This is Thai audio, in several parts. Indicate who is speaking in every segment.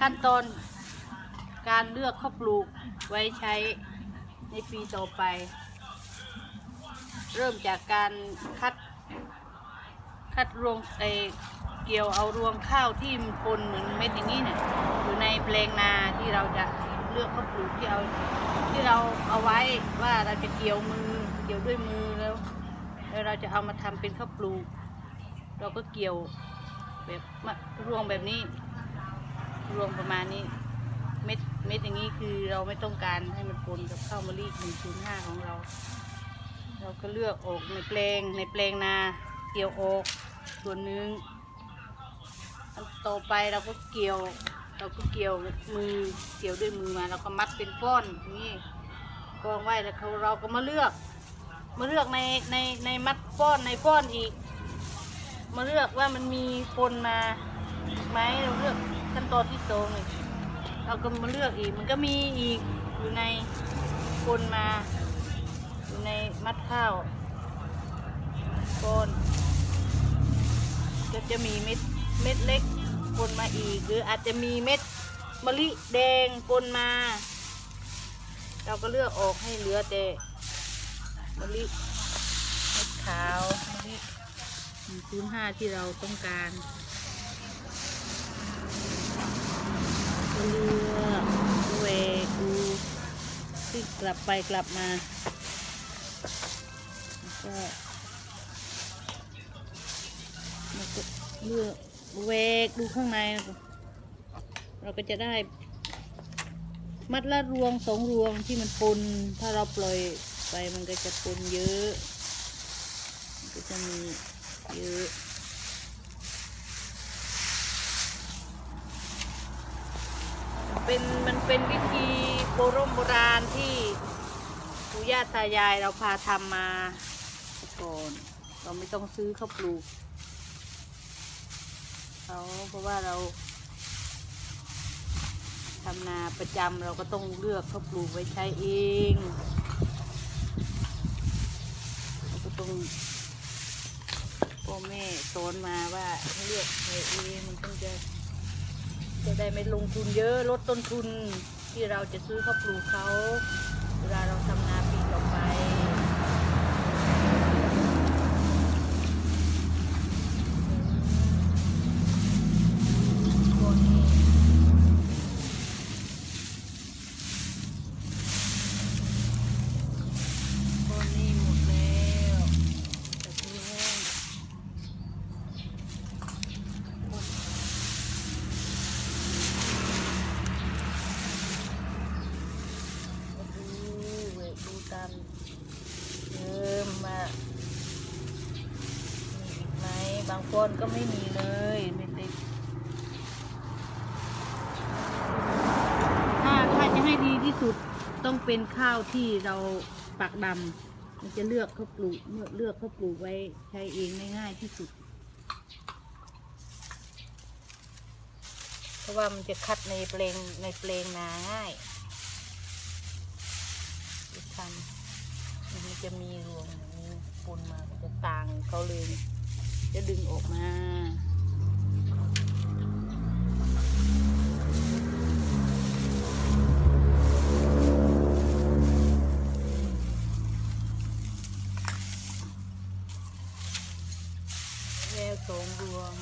Speaker 1: ขั้นตอนการเลือกข้าวปลูกไว้ใช้ในปีต่อไป เริ่มจากการคัด คัดรวงเอเกี่ยวเอารวงข้าวที่มันปนเหมือนเม็ดอย่างนี้เนี่ยอยู่ในแปลงนาที่เราจะเลือกข้าวปลูกที่เอาที่เราเอาไว้ว่าเราจะเกี่ยวมือเกี่ยวด้วยมือแล้วแล้วเราจะเอามาทำเป็นข้าวปลูก เราก็เกี่ยวแบบมะรวงแบบนี้ รวงประมาณนี้ เม็ดเม็ดอย่างนี้คือเราไม่ต้องการให้มันปนกับข้าวมะลิ105 ของเรา เราก็เลือกออกในแปลงในแปลงนา เกี่ยวออกส่วนหนึ่งต่อไปเราก็เกี่ยว เราก็เกี่ยวมือเกี่ยวด้วยมือมาเราก็มัดเป็นก้อนอย่างนี้กองไว้แล้วเขาเราก็มาเลือก มาเลือกในในในมัดก้อนในก้อนอีก มาเลือกว่ามันมีปนมาไหมเราเลือก ขั้นตอนที่สองเลยเราก็มาเลือกอีก มันก็มีอีกอยู่ในปนมา อยู่ในมัดข้าวก้อนก็จะมีเม็ดเม็ดเล็กปนมาอีก หรืออาจจะมีเม็ดมะลิแดงปนมา เราก็เลือกออกให้เหลือแต่มะลิเม็ดขาวมะลิศูนห้าที่เราต้องการ เลือกเวกูที่กลับไปกลับมาก็แล้วก็เลือกเวกดูข้างใน เราก็จะได้ มัดละรวงสองรวงที่มันปนถ้าเราปล่อยไปมันก็จะปนเยอะ ก็จะมีเยอะ เป็นมันเป็นวิธีโบรโบราณที่ปู่ย่าตายายเราพาทำมาก่อนเราไม่ต้องซื้อข้าวปลูกเขาเพราะว่าเราทำนาประจำเราก็ต้องเลือกข้าวปลูกไว้ใช้เองเราก็ต้องพ่อแม่สอนมาว่าเลือกใช้เองมันต้องจะ จะได้ไม่ลงทุนเยอะลดต้นทุนที่เราจะซื้อข้าวปลูกเขาเวลาเราทำนาปีต่อไปคนนี้นี้หมดแล้วแต่คือแห้งหมด มาดูเวทดูตามเดิมมามีอีกไหมบางคนก็ไม่มีเลยไม่ติดถ้าถ้าจะให้ดีที่สุดต้องเป็นข้าวที่เราปักดำมันจะเลือกเขาปลูกเมื่อเลือกเขาปลูกไว้ใช้เองง่ายที่สุด เพราะว่ามันจะคัดในเปลงในเปลงนาง่ายทำมันจะมีรวงอย่างนี้ปนมามันจะต่างเขาเลย จะดึงออกมาแววสองรวง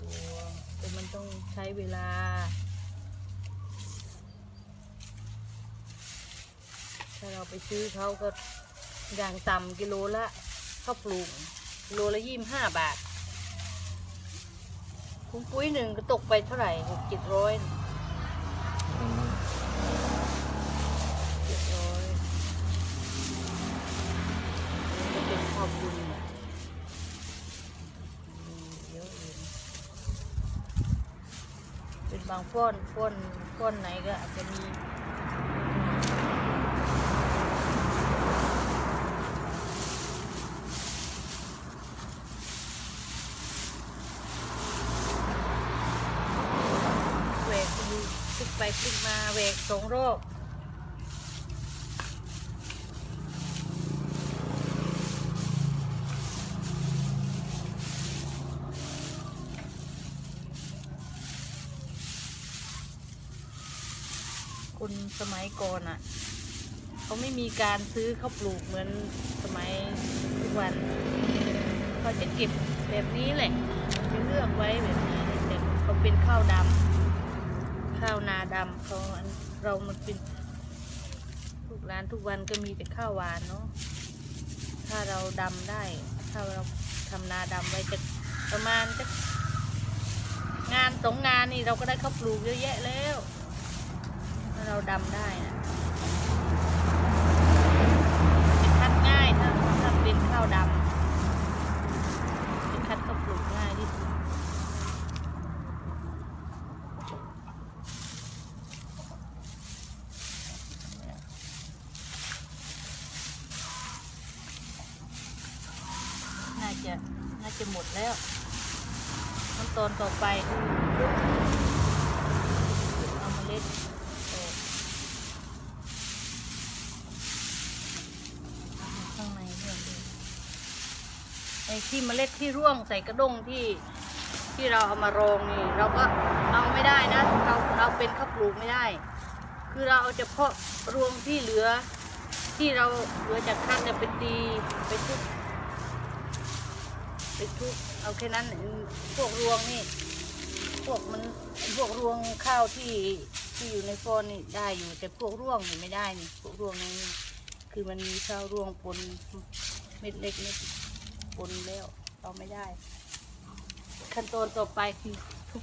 Speaker 1: รวงแต่มันต้องใช้เวลาถ้าเราไปซื้อเขาก็อย่างต่ำกิโลละ ข้าวปลูกโลละยี่สิบห้าบาทคุ้มปุ้ยหนึ่งก็ตกไปเท่าไหร่หกเจ็ดร้อยเจ็ดร้อยก็เป็นข้าวบุญน่ะมีเยอะอยู่นะเป็นบางฟ้อนฟ้อนฟ้อนไหนก็อาจจะมี ไปพลิกมาเวกสองรอบคนสมัยก่อนอะ่ะ เขาไม่มีการซื้อเขาปลูกเหมือนสมัยทุกวันเขาจะเก็บแบบนี้แหละเป็นเลือกไว้แบบนี้แต่เขาเป็นข้าวดำ ข้าวนาดำเขาอันเรามันเป็นทุกร้านทุกวันก็มีแต่ข้าวหวานเนาะถ้าเราดำได้ ถ้าเราทำนาดำไว้จะประมาณจะงานสองงานนี่เราก็ได้ข้าวปลูกเยอะแยะแล้วถ้าเราดำได้นะจะคัดง่ายถ้าถ้าเป็นข้าวดำจะคัดข้าวปลูกง่ายที่สุดน่าจะน่าจะห มดแล้วขั้นตอนต่อไปคือเอาเมล็ดข้างในเนี่ยดูไอ้ที่เมล็ดที่ร่วงใส่กระด้งที่ที่เราเอามารองนี่ เราก็เอาไม่ได้นะเราเราเป็นข้าวปลูกไม่ได้ คือเราเอาเฉพาะรวงที่เหลือ ที่เราเหลือจากคั้นเนี่ยไปตีไปทุบ ไปทุบเอาแค่นั้นพวกรวงนี่ พวกมันพวกรวงข้าวที่ที่อยู่ในฟอนนี่ได้อยู่ แต่พวกร่วงนี่ไม่ได้นี่พวกร่วงนี่คือมันมีข้าวร่วงปนเม็ดเล็กเม็ดปนแล้วเราไม่ได้ ขั้นตอนต่อไปคือทุบ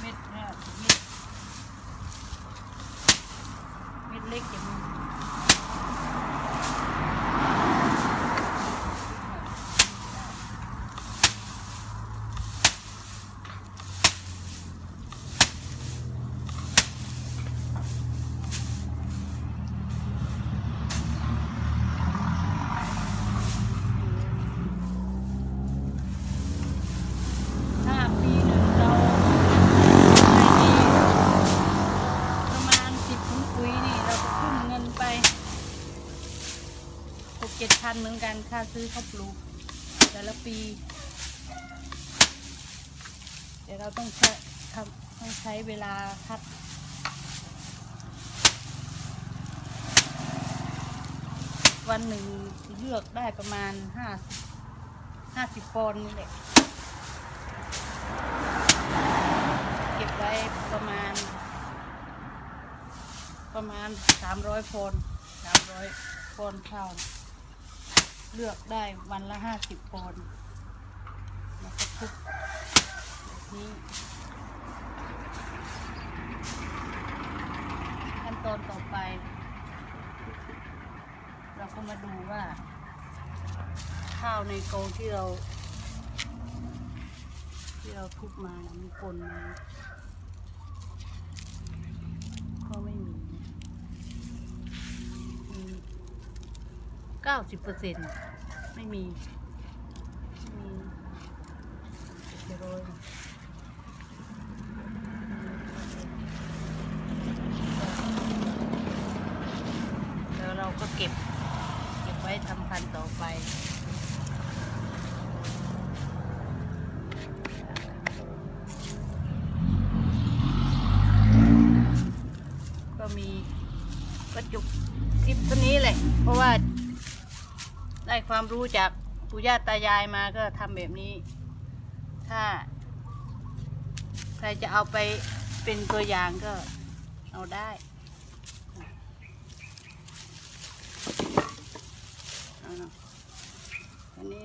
Speaker 1: เม็ดเนี่ยเม็ดเม็ดเล็กอย่างนี้ถ้าปีหนึ่งเรา ประมาณสิบถุงปุ๋ยนี่เราก็ขึ้นเงินไปหก เจ็ดพันเหมือนกันค่าซื้อข้าปลูก แต่ละปี เดี๋ยวเราต้องใช้ทำต้องใช้เวลาคัดวันหนึ่งเลือกได้ประมาณห้าห้าสิบปอนด์นี่แหละเก็บไว้ประมาณ ประมาณสามร้อยโฟนด์สามร้อยโฟนข้า เลือกได้วันละห้าสิบโฟนแล้วก็ทุบแบบนี้ขั้นตอนต่อไป เราก็มาดูว่า ข้าวในกองที่เรา ที่เราทุบมานะมีปนไหมก็ไม่มีเก้าสิบเปอร์เซ็นต์ ไม่มีไม่มีเดี๋ยวโรยแล้วเราก็เก็บ เก็บไว้ทำพันธุ์ต่อไปก็มีก็จุกคลิปเท่านี้แหละ เพราะว่า ได้ความรู้จากปู่ย่าตายายมาก็ทำแบบนี้ ถ้า ใครจะเอาไปเป็นตัวอย่างก็เอาได้อันนี้